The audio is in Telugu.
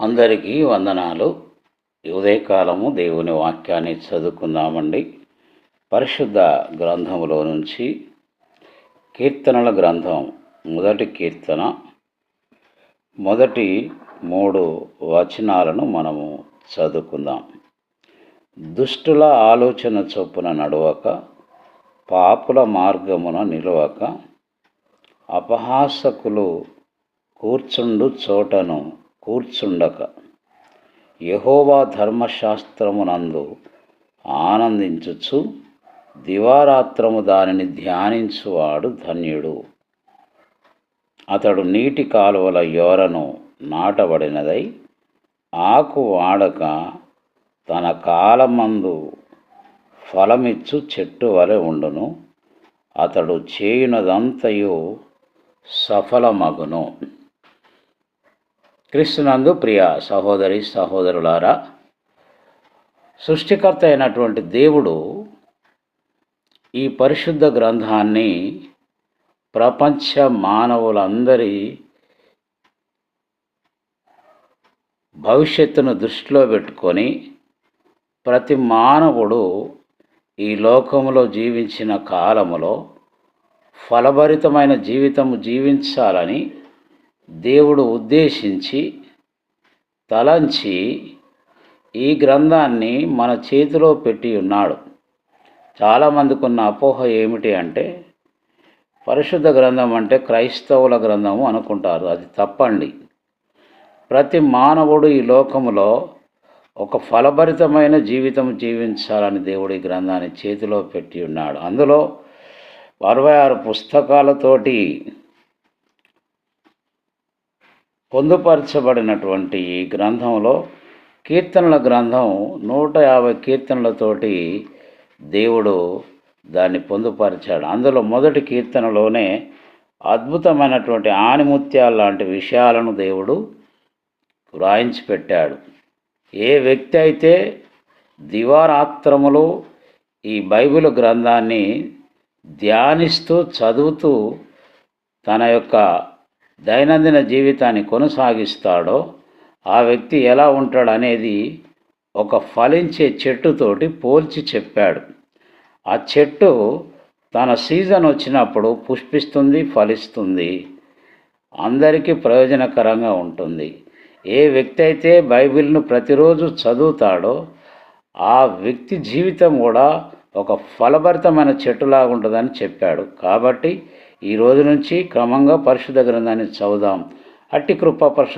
అందరికీ వందనాలు. ఉదయకాలము దేవుని వాక్యాన్ని చదువుకుందామండి. పరిశుద్ధ గ్రంథములో నుంచి కీర్తనల గ్రంథం మొదటి కీర్తన. మొదటి మూడు వచనాలను మనము చదువుకుందాం. దుష్టుల ఆలోచన చొప్పున నడవక పాపుల మార్గమున నిలవక అపహాసకులు కూర్చుండు చోటను కూర్చుండక యహోవా ధర్మశాస్త్రమునందు ఆనందించుచు దివారాత్రము దానిని ధ్యానించువాడు ధన్యుడు. అతడు నీటి కాలువల యోరను నాటబడినదై ఆకు వాడక తన కాలమందు ఫలమిచ్చు చెట్టు వలె ఉండును. అతడు చేయునదంతయు సఫలమగును. క్రీస్తునందు ప్రియ సహోదరి సహోదరులారా సృష్టికర్త అయినటువంటి దేవుడు ఈ పరిశుద్ధ గ్రంథాన్ని ప్రపంచ మానవులందరి భవిష్యత్తును దృష్టిలో పెట్టుకొని ప్రతి మానవుడు ఈ లోకములో జీవించిన కాలములో ఫలభరితమైన జీవితం జీవించాలని దేవుడు ఉద్దేశించి తలంచి ఈ గ్రంథాన్ని మన చేతిలో పెట్టి ఉన్నాడు. చాలామందికి ఉన్న అపోహ ఏమిటి అంటే పరిశుద్ధ గ్రంథం అంటే క్రైస్తవుల గ్రంథము అనుకుంటారు. అది తప్పండి. ప్రతి మానవుడు ఈ లోకములో ఒక ఫలభరితమైన జీవితం జీవించాలని దేవుడు ఈ గ్రంథాన్ని చేతిలో పెట్టి ఉన్నాడు. అందులో అరవై ఆరు పుస్తకాలతోటి పొందుపరచబడినటువంటి ఈ గ్రంథంలో కీర్తనల గ్రంథం నూట యాభై కీర్తనలతోటి దేవుడు దాన్ని పొందుపరిచాడు. అందులో మొదటి కీర్తనలోనే అద్భుతమైనటువంటి ఆణిముత్యాలు లాంటి విషయాలను దేవుడు వ్రాయించి పెట్టాడు ఏ వ్యక్తి అయితే దివారాత్రములు ఈ బైబిల్ గ్రంథాన్ని ధ్యానిస్తూ చదువుతూ తన యొక్క దైనందిన జీవితాన్ని కొనసాగిస్తాడో ఆ వ్యక్తి ఎలా ఉంటాడు అనేది ఒక ఫలించే చెట్టుతోటి పోల్చి చెప్పాడు. ఆ చెట్టు తన సీజన్ వచ్చినప్పుడు పుష్పిస్తుంది ఫలిస్తుంది. అందరికీ ప్రయోజనకరంగా ఉంటుంది. ఏ వ్యక్తి అయితే బైబిల్ను ప్రతిరోజు చదువుతాడో ఆ వ్యక్తి జీవితం కూడా ఒక ఫలభరితమైన చెట్టులాగా ఉంటుందని చెప్పాడు. కాబట్టి ఈ రోజు నుంచి క్రమంగా పరిశుద్ధ గ్రంథాన్ని చదువుదాం. అట్టి కృప పరిశుద్ధ